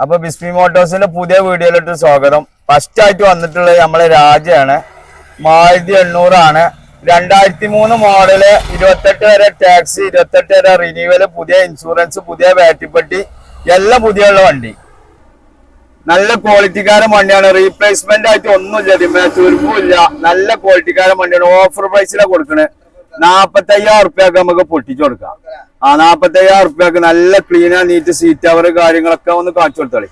അപ്പൊ ബിസ്മി മോട്ടോഴ്സിന്റെ പുതിയ വീഡിയോയിലോട്ട് സ്വാഗതം. ഫസ്റ്റ് ആയിട്ട് വന്നിട്ടുള്ളത് നമ്മളെ രാജയാണ്. മാരുതി എണ്ണൂറാണ്. രണ്ടായിരത്തി മൂന്ന് മോഡൽ ഇരുപത്തെട്ട് വരെ ടാക്സി ഇരുപത്തെട്ട് വരെ റിന്യൂവൽ പുതിയ ഇൻഷുറൻസ് പുതിയ ബാറ്ററിപ്പെട്ടി എല്ലാം പുതിയ ഉള്ള വണ്ടി. നല്ല ക്വാളിറ്റിക്കാരൻ വണ്ടിയാണ്. റീപ്ലേസ്മെന്റ് ആയിട്ട് ഒന്നുമില്ല. ഇതിന്മേൽ തുരുമ്പില്ല നല്ല ക്വാളിറ്റിക്കാരൻ വണ്ടിയാണ്. ഓഫർ പ്രൈസിലാണ് കൊടുക്കണേ. നാപ്പത്തയ്യായിരം റുപ്യൊക്കെ നമുക്ക് പൊട്ടിച്ചു കൊടുക്കാം. ആ നാപ്പത്തയ്യായിരം റുപ്യക്ക് നല്ല ക്ലീനാ നീറ്റ് സീറ്റ് അവർ കാര്യങ്ങളൊക്കെ ഒന്ന് കാണിച്ചു കൊടുത്തോളി.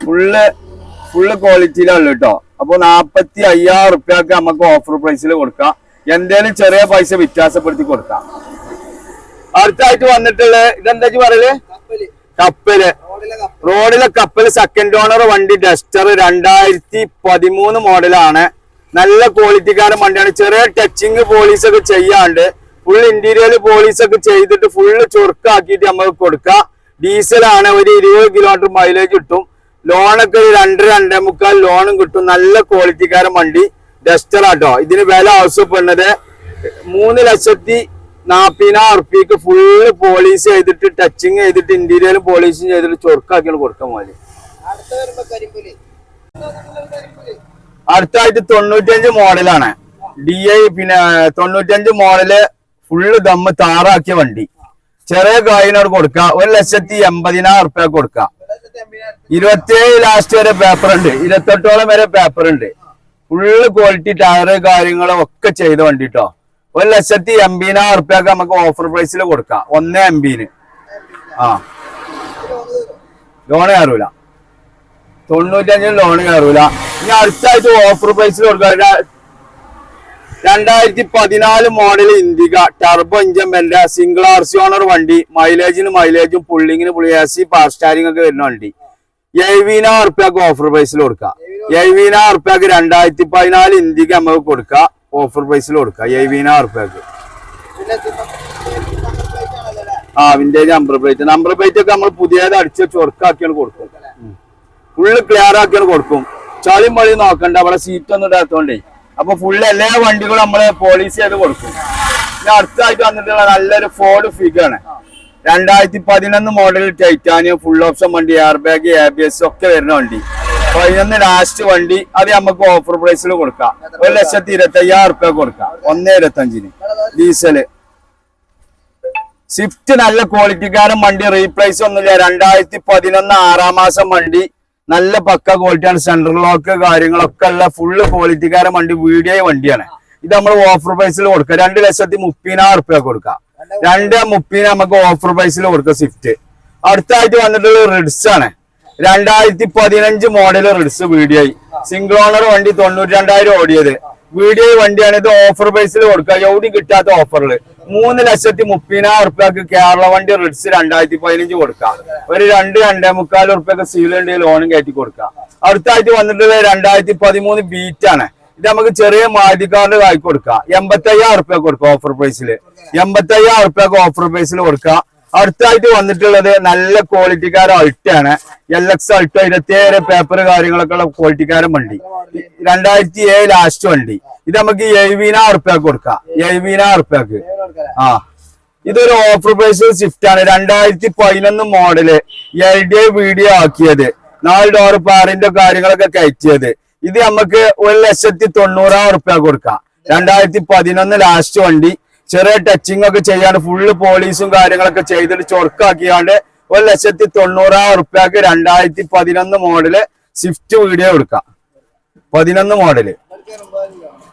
ഫുള്ള് ഫുള്ള് ക്വാളിറ്റിയിലുള്ള കേട്ടോ അപ്പൊ നാപ്പത്തി അയ്യായിരം റുപ്യക്ക് നമുക്ക് ഓഫർ പ്രൈസിൽ കൊടുക്കാം. എന്തേലും ചെറിയ പൈസ വ്യത്യാസപ്പെടുത്തി കൊടുക്കാം. അടുത്തായിട്ട് വന്നിട്ടുള്ള ഇതെന്താ പറയൽ? കപ്പൽ. റോഡിലെ കപ്പൽ സെക്കൻഡ് ഓണർ വണ്ടി ഡസ്റ്റർ രണ്ടായിരത്തി പതിമൂന്ന് മോഡലാണ് നല്ല ക്വാളിറ്റിക്കാരൻ വണ്ടിയാണ്. ചെറിയ ടച്ചിങ് പോലീസൊക്കെ ചെയ്യാണ്ട് ഫുൾ ഇന്റീരിയർ പോളീസ് ഒക്കെ ചെയ്തിട്ട് ഫുള്ള് ചുരുക്കാക്കിയിട്ട് നമുക്ക് കൊടുക്കാം. ഡീസലാണ് ഒരു ഇരുപത് കിലോമീറ്റർ മൈലേജ് കിട്ടും. ലോണൊക്കെ ഒരു രണ്ട് രണ്ടേ മുക്കാൽ ലോണും കിട്ടും. നല്ല ക്വാളിറ്റിക്കാരൻ വണ്ടി. ഡസ്റ്റർ ആട്ടോ. ഇതിന് വില ആവശ്യപ്പെടുന്നത് മൂന്ന് ലക്ഷത്തി നാപ്പതിനായിരം ഉറുപ്പിക്ക് ഫുള്ള് പോളീസ് ചെയ്തിട്ട് ടച്ചിങ് ചെയ്തിട്ട് ഇന്റീരിയലും പോളീസും ചെയ്തിട്ട് ചൊറുക്കാക്കിയാണ് കൊടുക്കാൻ കരിമ്പുലി അടുത്തായിട്ട് തൊണ്ണൂറ്റഞ്ച് മോഡലാണ് ഡി ഐ പിന്നെ തൊണ്ണൂറ്റഞ്ച് മോഡൽ ഫുള്ള് ദമ്മ് താറാക്കിയ വണ്ടി. ചെറിയ കായിനോട് കൊടുക്കാം. ഒരു ലക്ഷത്തി എൺപതിനായിരം ഉറുപ്പ്യ കൊടുക്കാം. ഇരുപത്തിയേഴ് ലാസ്റ്റ് വരെ പേപ്പർ ഉണ്ട്. ഇരുപത്തെട്ടോളം വരെ പേപ്പർ ഉണ്ട്. ഫുള്ള് ക്വാളിറ്റി ടയറ് കാര്യങ്ങളും ഒക്കെ ചെയ്ത വണ്ടി കേട്ടോ ഒരു ലക്ഷത്തി എൺപതിനായിരം ഉറുപ്പ്യൊക്കെ നമുക്ക് ഓഫർ പ്രൈസിൽ കൊടുക്കാം. ഒന്നേ എംബിന് ആ. ലോണ് കയറൂല തൊണ്ണൂറ്റഞ്ചിന് ലോണ് കയറൂല ഇനി അടുത്തായിട്ട് ഓഫർ പ്രൈസിൽ കൊടുക്കാം. രണ്ടായിരത്തി പതിനാല് മോഡൽ ഇന്ത്യ ടർബോ വല്ല സിംഗിൾ ആർ സി ഓണർ വണ്ടി മൈലേജിന് മൈലേജും പുള്ളിങ്ങിന് പുള്ളി എ സി പവർ സ്റ്റാരിംഗ് ഒക്കെ വരുന്ന വണ്ടി. എഴുപതിനായിരം ഉറുപ്പ്യക്ക് ഓഫർ പ്രൈസിൽ കൊടുക്കാം. എഴുപതിനായിരം ഉറുപ്പ്യക്ക് രണ്ടായിരത്തി പതിനാല് ഇന്ത്യയ്ക്ക് നമുക്ക് കൊടുക്കാം. ഓഫർ പ്രൈസിൽ കൊടുക്കുക എഴുപതിനായിരം ഉറുപ്പ്യക്ക് ആ vintage number plate number plate ഒക്കെ നമ്മൾ പുതിയത് അടിച്ച് ചൊറുക്കാക്കിയാണ് കൊടുക്കും. ഫുള്ള് ക്ലിയർ ആക്കിയാണ് കൊടുക്കും. ചളിയും വഴി നോക്കണ്ട. അവിടെ സീറ്റ് ഒന്നും ഇടാത്തോണ്ടേ. അപ്പൊ ഫുള്ള് എല്ലാ വണ്ടികളും നമ്മൾ പോളിസി ചെയ്ത് കൊടുക്കും. പിന്നെ അടുത്തായിട്ട് വന്നിട്ടുള്ള നല്ലൊരു ഫോർഡ് ഫിഗാണ് രണ്ടായിരത്തി പതിനൊന്ന് മോഡൽ ടൈറ്റാനിയം ഫുൾ ഓപ്ഷൻ വണ്ടി air bag A B S ഒക്കെ വരുന്ന വണ്ടി. പതിനൊന്ന് ലാസ്റ്റ് വണ്ടി അത് നമുക്ക് ഓഫർ പ്രൈസിൽ കൊടുക്കാം. ഒരു ലക്ഷത്തി ഇരുപത്തി അയ്യായിരം റുപ്യ കൊടുക്കാം. ഒന്നേ ഇരുപത്തി അഞ്ചിന് ഡീസൽ സ്വിഫ്റ്റ് നല്ല ക്വാളിറ്റിക്കാരൻ വണ്ടി റീപ്ലേസ് ഒന്നുമില്ല. രണ്ടായിരത്തി പതിനൊന്ന് ആറാം മാസം വണ്ടി നല്ല പക്ക ക്വാളിറ്റിയാണ് സെൻട്രൽ ലോക്ക് കാര്യങ്ങളൊക്കെ ഉള്ള ഫുള്ള് ക്വാളിറ്റിക്കാരൻ വണ്ടി വീഡിയോ വണ്ടിയാണ്. ഇത് നമ്മൾ ഓഫർ പ്രൈസിൽ കൊടുക്കുക. രണ്ട് ലക്ഷത്തി മുപ്പതിനായിരം റുപ്യ കൊടുക്കാം രണ്ട് മുപ്പതിന് നമുക്ക് ഓഫർ പ്രൈസിൽ കൊടുക്കുക സ്വിഫ്റ്റ് അടുത്തായിട്ട് വന്നിട്ടുള്ള റിഡ്സ് ആണ്. രണ്ടായിരത്തി പതിനഞ്ച് model Ritz VDI single owner വണ്ടി തൊണ്ണൂറ്റി രണ്ടായിരം ഓടിയത്. വീഡിയോ വണ്ടിയാണ് ഇത് ഓഫർ പ്രൈസിൽ കൊടുക്കുക. എവിടെയും കിട്ടാത്ത ഓഫറിൽ മൂന്ന് ലക്ഷത്തി മുപ്പതിനായിരം ഉറുപ്പ്യക്ക് കേരള വണ്ടി റിഡ്സ് രണ്ടായിരത്തി പതിനഞ്ച് കൊടുക്കാം. ഒരു രണ്ട് രണ്ടേ മുക്കാൽ ഉറുപ്പ്യക്ക് സീലുണ്ട് ലോണും കയറ്റി കൊടുക്കാം. അടുത്തായിട്ട് വന്നിട്ടുള്ളത് രണ്ടായിരത്തി പതിമൂന്ന് ബീറ്റ് ആണ്. ഇത് നമുക്ക് ചെറിയ മാറ്റിക്കാർഡ് ആയി കൊടുക്കാം. എൺപത്തി അയ്യായിരം ഉറുപ്പ്യ കൊടുക്കാം ഓഫർ പ്രൈസിൽ എൺപത്തി അയ്യായിരം ഉറുപ്പ്യക്ക് ഓഫർ പ്രൈസിൽ കൊടുക്കാം. അടുത്തായിട്ട് വന്നിട്ടുള്ളത് നല്ല ക്വാളിറ്റിക്കാരൻ അൾട്ടാണ് എൽ എക്സ് അൾട്ടോ ഇരുപത്തിയേഴ് പേപ്പർ കാര്യങ്ങളൊക്കെ ഉള്ള ക്വാളിറ്റിക്കാരൻ വണ്ടി രണ്ടായിരത്തി ഏഴ് ലാസ്റ്റ് വണ്ടി. ഇത് നമുക്ക് എഴുപതിനായിരം ഉറുപ്പ്യക്ക് കൊടുക്കാം. എഴുപതിനായിരം ഉറുപ്പ്യക്ക്. ആ. ഇതൊരു ഓഫർ പ്രൈസ് സ്വിഫ്റ്റ് ആണ്. രണ്ടായിരത്തി പതിനൊന്ന് മോഡൽ എൽ ഡി വീഡിയോ ആക്കിയത്. നാല് ഡോർ പാറിന്റെ കാര്യങ്ങളൊക്കെ കയറ്റിയത്. ഇത് നമുക്ക് ഒരു ലക്ഷത്തി തൊണ്ണൂറായിരം ഉറുപ്പ്യ കൊടുക്കാം. രണ്ടായിരത്തി പതിനൊന്ന് ലാസ്റ്റ് വണ്ടി. ചെറിയ ടച്ചിങ് ഒക്കെ ചെയ്യാണ്ട് ഫുള്ള് പോലീസും കാര്യങ്ങളൊക്കെ ചെയ്തിട്ട് ചൊറുക്കാക്കിയാണ്ട് ഒരു ലക്ഷത്തി തൊണ്ണൂറായിരം ഉറുപ്പ്യക്ക് രണ്ടായിരത്തി പതിനൊന്ന് മോഡൽ സ്വിഫ്റ്റ് വീഡിയോ എടുക്കാം. പതിനൊന്ന് മോഡൽ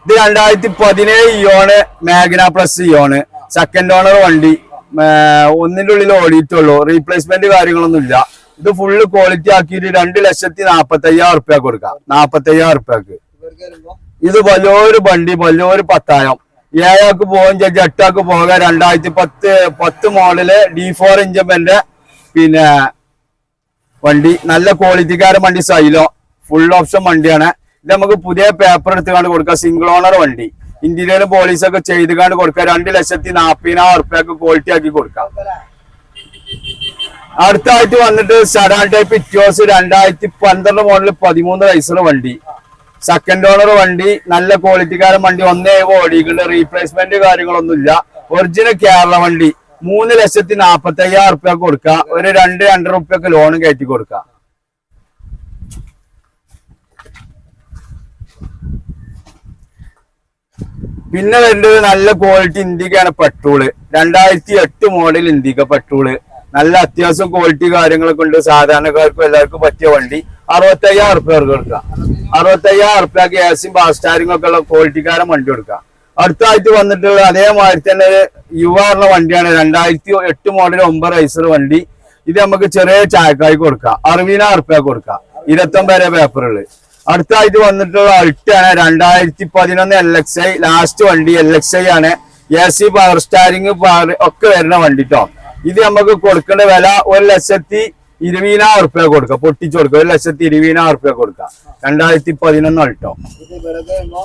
ഇത് രണ്ടായിരത്തി പതിനേഴ് Eon Magna plus Eon second owner വണ്ടി. ഒന്നിന്റെ ഉള്ളിൽ ഓടിയിട്ടുള്ളൂ. റീപ്ലേസ്മെന്റ് കാര്യങ്ങളൊന്നും ഇല്ല ഇത് ഫുള്ള് ക്വാളിറ്റി ആക്കിയിട്ട് രണ്ട് ലക്ഷത്തി നാപ്പത്തി അയ്യായിരം ഉറുപ്യ കൊടുക്കാം. നാപ്പത്തി അയ്യായിരം ഉറുപ്യക്ക് ഇത് വലിയൊരു വണ്ടി വലിയൊരു പത്തായം ഏഴാക്ക് പോകും ചേച്ചി എട്ടാക്ക് പോകാം രണ്ടായിരത്തി പത്ത് പത്ത് മോഡൽ ഡി ഫോർ ഇഞ്ചിന്റെ പിന്നെ വണ്ടി. നല്ല ക്വാളിറ്റിക്കാരൻ വണ്ടി സൈലോ. ഫുൾ ഓപ്ഷൻ വണ്ടിയാണ്. ഇത് നമുക്ക് പുതിയ പേപ്പർ എടുത്തുകൊണ്ട് കൊടുക്കാം. സിംഗിൾ ഓണർ വണ്ടി. ഇന്റീരിയർ പോലീസ് ഒക്കെ ചെയ്ത് ചെയ്തുകൊണ്ട് കൊടുക്കാം. രണ്ട് ലക്ഷത്തി നാപ്പതിനായിരം ഉറുപ്പ്യൊക്കെ ക്വാളിറ്റി ആക്കി കൊടുക്കാം. അടുത്തായിട്ട് വന്നിട്ട് സഡാൻ ടൈപ്പ് ഇറ്റോസ് രണ്ടായിരത്തി പന്ത്രണ്ട് മോഡൽ പതിമൂന്ന് വയസ്സുള്ള വണ്ടി. സെക്കൻഡ് ഓണർ വണ്ടി നല്ല ക്വാളിറ്റിക്കാരൻ വണ്ടി ഒന്നേ ഓടികൾ റീപ്ലേസ്മെന്റ് കാര്യങ്ങളൊന്നുമില്ല. ഒറിജിനൽ കേരള വണ്ടി. മൂന്ന് ലക്ഷത്തി നാപ്പത്തി അയ്യായിരം റുപ്യ കൊടുക്ക. ഒരു രണ്ട് രണ്ടര റുപ്യൊക്കെ ലോൺ കയറ്റി കൊടുക്ക. പിന്നെ വരുന്നത് നല്ല ക്വാളിറ്റി ഇന്ത്യക്കാണ് പെട്രോൾ രണ്ടായിരത്തി എട്ട് മോഡൽ ഇന്ത്യക്ക പെട്രോൾ നല്ല അത്യാവശ്യം ക്വാളിറ്റി കാര്യങ്ങളൊക്കെ ഉണ്ട്. സാധാരണക്കാർക്കും എല്ലാവർക്കും പറ്റിയ വണ്ടി. അറുപത്തയ്യായിരം റുപ്യ കൊടുക്കാം. അറുപത്തയ്യായിരം ഉറുപ്പ്യ ഗ്യാസും സിയും ബാസ്റ്റാരിങ് ഒക്കെ ഉള്ള ക്വാളിറ്റിക്കാരൻ വണ്ടി കൊടുക്കാം. അടുത്തായിട്ട് വന്നിട്ടുള്ള അതേമാതിരി തന്നെ യുവ പറഞ്ഞ വണ്ടിയാണ്. രണ്ടായിരത്തി എട്ട് മോഡൽ ഒമ്പത് റൈസർ വണ്ടി. ഇത് നമുക്ക് ചെറിയ ചായക്കായി കൊടുക്കാം. അറുപതിനായിരം റുപ്യ കൊടുക്കാം. ഇരുപത്തൊമ്പത് വരെ പേപ്പറുകൾ അടുത്തായിട്ട് വന്നിട്ടുള്ള അൾട്ടാണ് രണ്ടായിരത്തി പതിനൊന്ന് എൽ എക്സ് ഐ ലാസ്റ്റ് വണ്ടി എൽ എക്സ് ഐ ആണ്. എ സി പവർ സ്റ്റാരിങ് ഒക്കെ വരുന്ന വണ്ടി ട്ടോ. ഇത് നമുക്ക് കൊടുക്കേണ്ട വില ഒരു ലക്ഷത്തി ഇരുപതിനായിരം റുപ്യ കൊടുക്കാം. പൊട്ടിച്ചു കൊടുക്കാം. ഒരു ലക്ഷത്തി ഇരുപതിനായിരം റുപ്യ കൊടുക്കാം. രണ്ടായിരത്തി പതിനൊന്ന് അൾട്ടോ വരുമ്പോ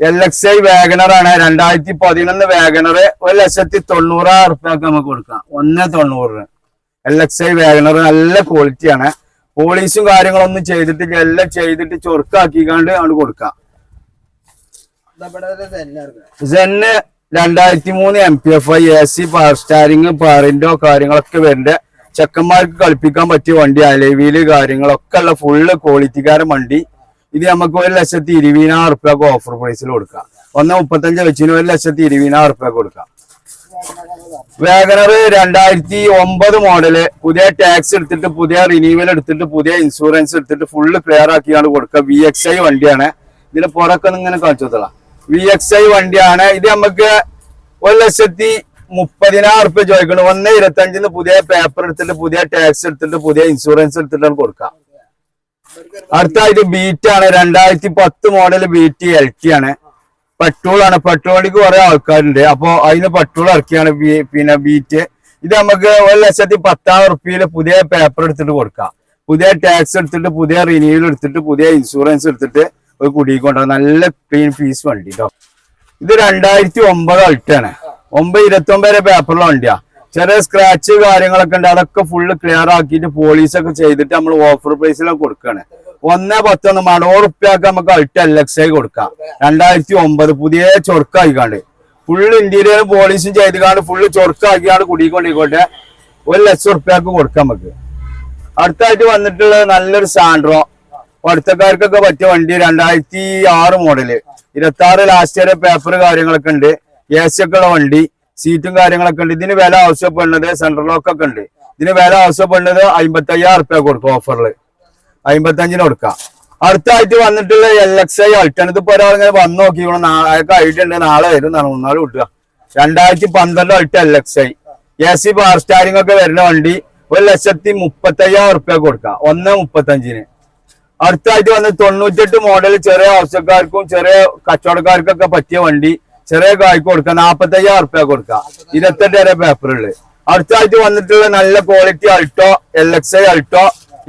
എൽ എക്സ് ഐ വാഗണർ ആണ്. രണ്ടായിരത്തി പതിനൊന്ന് വാഗണർ ഒരു ലക്ഷത്തി തൊണ്ണൂറായിരം റുപ്യക്ക് നമുക്ക് കൊടുക്കാം. ഒന്ന് തൊണ്ണൂറിന് എൽ എക്സ് ഐ വാഗണർ നല്ല ക്വാളിറ്റിയാണ് പോളീസും കാര്യങ്ങളൊന്നും ചെയ്തിട്ടില്ല. എല്ലാം ചെയ്തിട്ട് ചൊറുക്കാക്കിക്കാണ്ട് അവിടെ കൊടുക്കാം. സെന്ന് രണ്ടായിരത്തി മൂന്ന് M P F I A C power steering പവറിന്റോ കാര്യങ്ങളൊക്കെ വരുന്നുണ്ട്. ചെക്കന്മാർക്ക് കളിപ്പിക്കാൻ പറ്റിയ വണ്ടി അലവിയിൽ കാര്യങ്ങളൊക്കെ ഉള്ള ഫുള്ള് ക്വാളിറ്റിക്കാരൻ വണ്ടി. ഇത് നമുക്ക് ഒരു ലക്ഷത്തി ഇരുപതിനായിരം റുപ്യക്ക് ഓഫർ പ്രൈസിൽ കൊടുക്കാം. ഒന്ന് മുപ്പത്തഞ്ച് വെച്ചിന് ഒരു ലക്ഷത്തി ഇരുപതിനായിരം റുപ്യക്ക് കൊടുക്കാം. വാഗണർ രണ്ടായിരത്തി ഒമ്പത് മോഡൽ പുതിയ ടാക്സ് എടുത്തിട്ട് പുതിയ റിന്യൂവൽ എടുത്തിട്ട് പുതിയ ഇൻഷുറൻസ് എടുത്തിട്ട് ഫുള്ള് ക്ലിയർ ആക്കിയാണ് കൊടുക്കുക. വി എക്സ് ഐ വണ്ടിയാണ്. ഇതിന് പുറക്കൊന്നും ഇങ്ങനെ കാണിച്ചോളാം വി എക്സ് ഐ വണ്ടിയാണ്. ഇത് നമുക്ക് ഒരു ലക്ഷത്തി മുപ്പതിനായിരം റുപ്യ ചോദിക്കണം ഒന്ന് ഇരുപത്തഞ്ചിന് പുതിയ പേപ്പർ എടുത്തിട്ട് പുതിയ ടാക്സ് എടുത്തിട്ട് പുതിയ ഇൻഷുറൻസ് എടുത്തിട്ടാണ് കൊടുക്കാം. അടുത്തായിട്ട് ബീറ്റ് ആണ്. രണ്ടായിരത്തി പത്ത് മോഡൽ ബീറ്റ് എൽ ടി ആണ്. പെട്രോൾ ആണ്. പെട്രോളിക്ക് കുറെ ആൾക്കാരുണ്ട്. അപ്പൊ അതിന് പെട്രോൾ ഇറക്കിയാണ് പിന്നെ ബീറ്റ് ഇത് നമുക്ക് ഒരു ലക്ഷത്തി പത്തായിരം ഉറുപ്പ്യയിൽ പുതിയ പേപ്പർ എടുത്തിട്ട് കൊടുക്കാം. പുതിയ ടാക്സ് എടുത്തിട്ട് പുതിയ റിന്യൂവൽ എടുത്തിട്ട് പുതിയ ഇൻഷുറൻസ് എടുത്തിട്ട് ഒരു കുടിക്കൊണ്ട നല്ല ക്ലീൻ ഫീസ് വണ്ടി കേട്ടോ ഇത് രണ്ടായിരത്തി ഒമ്പത് അൾട്ടാണ് ഒമ്പത് ഇരുപത്തി ഒമ്പത് വരെ പേപ്പറിലെ വണ്ടിയാ. ചെറിയ സ്ക്രാച്ച് കാര്യങ്ങളൊക്കെ ഉണ്ട്. അതൊക്കെ ഫുള്ള് ക്ലിയർ ആക്കിയിട്ട് പോലീസ് ഒക്കെ ചെയ്തിട്ട് നമ്മൾ ഓഫർ പ്രൈസിലൊക്കെ കൊടുക്കാണ്. ഒന്ന് പത്തൊന്ന് മണോറ് റുപ്യക്ക് നമുക്ക് അൾട്ട എൽ എക്സ് ആയി കൊടുക്കാം. രണ്ടായിരത്തി ഒമ്പത് പുതിയ ചൊറുക്കായിക്കാണ്ട് ഫുള്ള് ഇന്റീരിയർ പോലീസും ചെയ്തുകാണ്ട് ഫുള്ള് ചൊറുക്കാക്കിയാണ് കുടിക്കൊണ്ടിരിക്കോട്ടെ ഒരു ലക്ഷം ഉറുപ്പ്യാക്ക് കൊടുക്കാം നമുക്ക്. അടുത്തായിട്ട് വന്നിട്ടുള്ളത് നല്ലൊരു സാൻഡ്രോ പഠിത്തക്കാർക്കൊക്കെ പറ്റിയ വണ്ടി രണ്ടായിരത്തി ആറ് മോഡൽ ഇരുപത്തി ആറ് ലാസ്റ്റ് വരെ പേപ്പർ കാര്യങ്ങളൊക്കെ ഉണ്ട്. എ സി ഒക്കെ ഉള്ള വണ്ടി സീറ്റും കാര്യങ്ങളൊക്കെ ഉണ്ട്. ഇതിന് വില ആവശ്യപ്പെടുന്നത് സെൻട്രൽ ലോക്ക് ഒക്കെ ഉണ്ട്. ഇതിന് വില ആവശ്യപ്പെടുന്നത് അമ്പത്തി അയ്യായിരം റുപ്യ കൊടുക്കും ഓഫറിൽ അമ്പത്തഞ്ചിന് കൊടുക്കാം. അടുത്തായിട്ട് വന്നിട്ടുള്ള എൽ എക്സ് ഐ അൾട്ടാണ് ഇതിപ്പോ ഒരാളിങ്ങനെ വന്ന് നോക്കിക്കണം നാളെയൊക്കെ ഐഡിയ ഉണ്ട്. നാളെ വരും. നാളെ മൂന്നാൽ കിട്ടുക. രണ്ടായിരത്തി പന്ത്രണ്ട് Alto L X I A C power steering ഒക്കെ വരുന്ന വണ്ടി ഒരു ലക്ഷത്തി മുപ്പത്തി അയ്യായിരം റുപ്യ കൊടുക്കാം. ഒന്ന് മുപ്പത്തഞ്ചിന്. അടുത്തായിട്ട് വന്ന് തൊണ്ണൂറ്റെട്ട് മോഡൽ ചെറിയ ആവശ്യക്കാർക്കും ചെറിയ കച്ചവടക്കാർക്കൊക്കെ പറ്റിയ വണ്ടി ചെറിയ കായ്ക്ക് കൊടുക്ക നാപ്പത്തയ്യായിരം റുപ്യ കൊടുക്കാം. ഇരുപത്തെട്ട് വരെ പേപ്പറുള്ളു അടുത്തായിട്ട് വന്നിട്ടുള്ള നല്ല quality Alto L X I Alto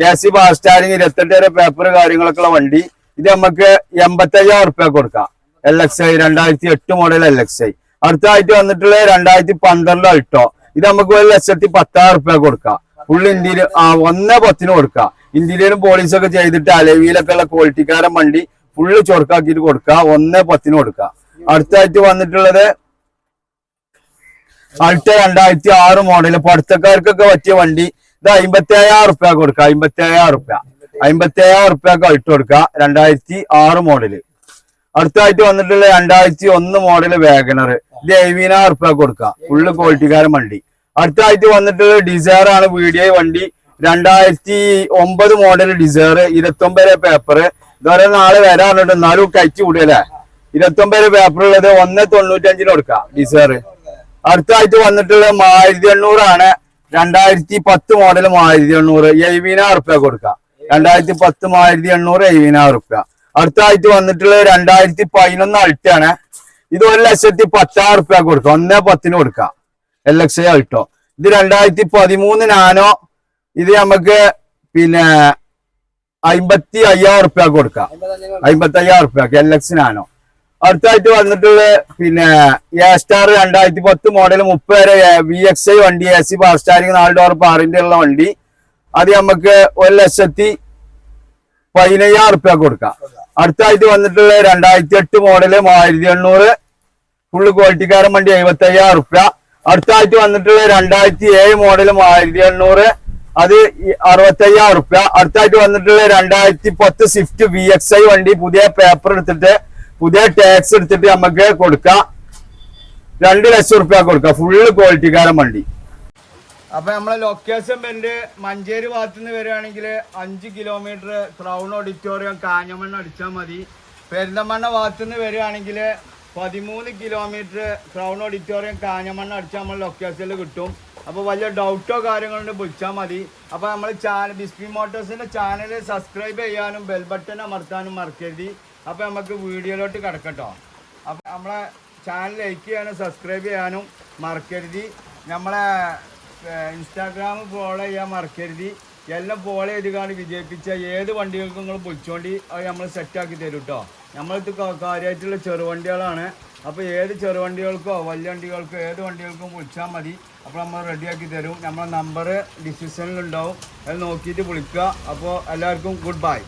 A C ഫാസ്റ്റാരിങ് steering ഇരുപത്തെട്ട് വരെ പേപ്പർ കാര്യങ്ങളൊക്കെ ഉള്ള വണ്ടി. ഇത് നമുക്ക് എൺപത്തയ്യായിരം റുപ്യ കൊടുക്കാം. എൽ എക്സ് ഐ രണ്ടായിരത്തി എട്ട് മോഡൽ എൽ എക്സ് ഐ അടുത്തായിട്ട് വന്നിട്ടുള്ള രണ്ടായിരത്തി പന്ത്രണ്ട് അൾട്ടോ ഇത് നമുക്ക് ഒരു ലക്ഷത്തി പത്തായിരം റുപ്യ കൊടുക്കാം. ഫുൾ ഇന്ത്യയിൽ ആ ഒന്നേ പത്തിന് കൊടുക്കാം. ഇന്ത്യയിലും ഒക്കെ ചെയ്തിട്ട് അലവിയിലൊക്കെ ഉള്ള ക്വാളിറ്റിക്കാരൻ വണ്ടി ഫുള്ള് ചൊറുക്കാക്കിയിട്ട് കൊടുക്കുക ഒന്നേ പത്തിന് കൊടുക്കുക അടുത്തായിട്ട് വന്നിട്ടുള്ളത് അടുത്ത രണ്ടായിരത്തി ആറ് മോഡൽ പഠിത്തക്കാർക്കൊക്കെ പറ്റിയ വണ്ടി ഇത് അമ്പത്തി അയ്യായിരം റുപ്യ കൊടുക്കുക അമ്പത്തി അയ്യായിരം റുപ്യ അമ്പത്തി അയ്യായിരം റുപ്യക്ക് അൾട്ട് കൊടുക്കുക രണ്ടായിരത്തി ആറ് മോഡൽ അടുത്തായിട്ട് വന്നിട്ടുള്ള രണ്ടായിരത്തി ഒന്ന് മോഡൽ വാഗണർ ഇത് എഴുപതിനായിരം റുപ്യ കൊടുക്കുക ഫുള്ള് ക്വാളിറ്റിക്കാരൻ വണ്ടി. അടുത്തായിട്ട് വന്നിട്ടുള്ള ഡിസയർ ആണ്. വീഡിയോ വണ്ടി. രണ്ടായിരത്തി ഒമ്പത് മോഡൽ ഡിസേർ ഇരുപത്തൊമ്പത് പേപ്പർ ഇതുവരെ നാളെ വരാറുണ്ട് എന്നാലും കഴിച്ചു കൂടിയല്ലേ ഇരുപത്തൊമ്പത് പേപ്പർ ഉള്ളത് ഒന്ന് തൊണ്ണൂറ്റഞ്ചിന് കൊടുക്കാം ഡിസയർ അടുത്തായിട്ട് വന്നിട്ടുള്ള ആയിരത്തി എണ്ണൂറാണ് രണ്ടായിരത്തി പത്ത് മോഡൽ ആയിരത്തി എണ്ണൂറ് എഴുപതിനായിരം റുപ്യ കൊടുക്കാം. രണ്ടായിരത്തി പത്ത് ആയിരത്തി എണ്ണൂറ് എഴുപതിനായിരം റുപ്യ അടുത്തായിട്ട് വന്നിട്ടുള്ള രണ്ടായിരത്തി പതിനൊന്ന് അൾട്ടാണ് ഇത് ഒരു ലക്ഷത്തി പത്തായിരം റുപ്യ കൊടുക്കാം. ഒന്നേ പത്തിന് കൊടുക്കാം. എൽ എക്സ് ഐ അൾട്ടോ ഇത് രണ്ടായിരത്തി പതിമൂന്ന് നാനോ ഇത് നമുക്ക് പിന്നെ അമ്പത്തി അയ്യായിരം റുപ്യ കൊടുക്കാം അമ്പത്തി അയ്യായിരം റുപ്യ എൽ എക്സിനാണോ അടുത്തായിട്ട് വന്നിട്ടുള്ള പിന്നെ എ സ്റ്റാർ രണ്ടായിരത്തി പത്ത് മോഡൽ മുപ്പത് വരെ വി എക്സ് ഐ വണ്ടി എ സി പവർ സ്റ്റാരിങ് നാല് ഡോർ പാറിന്റെ ഉള്ള വണ്ടി. അത് നമുക്ക് ഒരു ലക്ഷത്തി പതിനയ്യായിരം റുപ്യ കൊടുക്കാം. അടുത്തായിട്ട് വന്നിട്ടുള്ള രണ്ടായിരത്തി എട്ട് മോഡൽ ആയിരത്തി എണ്ണൂറ് ഫുള്ള് ക്വാളിറ്റിക്കാരൻ വണ്ടി എഴുപത്തി അയ്യായിരം റുപ്യ അടുത്തായിട്ട് വന്നിട്ടുള്ള രണ്ടായിരത്തി ഏഴ് മോഡലും ആയിരത്തി എണ്ണൂറ് അത് അറുപത്തി അയ്യായിരം റുപ്യ അടുത്തായിട്ട് വന്നിട്ടുള്ള രണ്ടായിരത്തി പത്ത് സ്വിഫ്റ്റ് വി എക്സ് ഐ വണ്ടി പുതിയ പേപ്പർ എടുത്തിട്ട് പുതിയ ടാക്സ് എടുത്തിട്ട് നമുക്ക് കൊടുക്കാം. രണ്ട് ലക്ഷം റുപ്യ കൊടുക്കാം. ഫുള്ള് ക്വാളിറ്റിക്കാരൻ വണ്ടി. അപ്പൊ നമ്മളെ ലൊക്കേഷൻ വരുന്നത് മഞ്ചേരി ഭാഗത്ത് നിന്ന് വരികയാണെങ്കിൽ അഞ്ച് കിലോമീറ്റർ ക്രൗൺ ഓഡിറ്റോറിയം കാഞ്ഞമണ്ണ അടിച്ചാൽ മതി. പെരിന്തമണ്ണ ഭാഗത്ത് നിന്ന് വരികയാണെങ്കിൽ പതിമൂന്ന് കിലോമീറ്റർ ക്രൗൺ ഓഡിറ്റോറിയം കാഞ്ഞമണ്ണ അടിച്ചാൽ നമ്മൾ ലൊക്കേഷനിൽ കിട്ടും. അപ്പോൾ വലിയ ഡൗട്ടോ കാര്യങ്ങളുണ്ട് വിളിച്ചാൽ മതി. അപ്പോൾ നമ്മൾ ചാനൽ ബിസ്പി മോട്ടോഴ്സിന്റെ ചാനൽ സബ്സ്ക്രൈബ് ചെയ്യാനും ബെൽ ബട്ടൺ അമർത്താനും മറക്കരുത്. അപ്പോൾ നമുക്ക് വീഡിയോയിലോട്ട് കിടക്കട്ടോ. അപ്പോൾ നമ്മളെ ചാനൽ ലൈക്ക് ചെയ്യാനും സബ്സ്ക്രൈബ് ചെയ്യാനും മറക്കരുത്. നമ്മളെ ഇൻസ്റ്റാഗ്രാം ഫോളോ ചെയ്യാൻ മറക്കരുത്. എല്ലാം ഫോളോ ചെയ്ത് കാണി വിജയിപ്പിച്ച ഏത് വണ്ടികൾക്കും നിങ്ങൾ വിളിച്ചോണ്ടി അത് നമ്മൾ സെറ്റാക്കി തരും കേട്ടോ നമ്മളിത് കാര്യമായിട്ടുള്ള ചെറുവണ്ടികളാണ്. അപ്പോൾ ഏത് ചെറുവണ്ടികൾക്കോ വലിയ വണ്ടികൾക്കോ ഏത് വണ്ടികൾക്കും വിളിച്ചാൽ മതി. അപ്പോൾ നമ്മൾ റെഡിയാക്കി തരും. നമ്മളെ നമ്പർ ഡിസിഷനിലുണ്ടാവും അത് നോക്കിയിട്ട് വിളിക്കുക. അപ്പോൾ എല്ലാവർക്കും ഗുഡ് ബൈ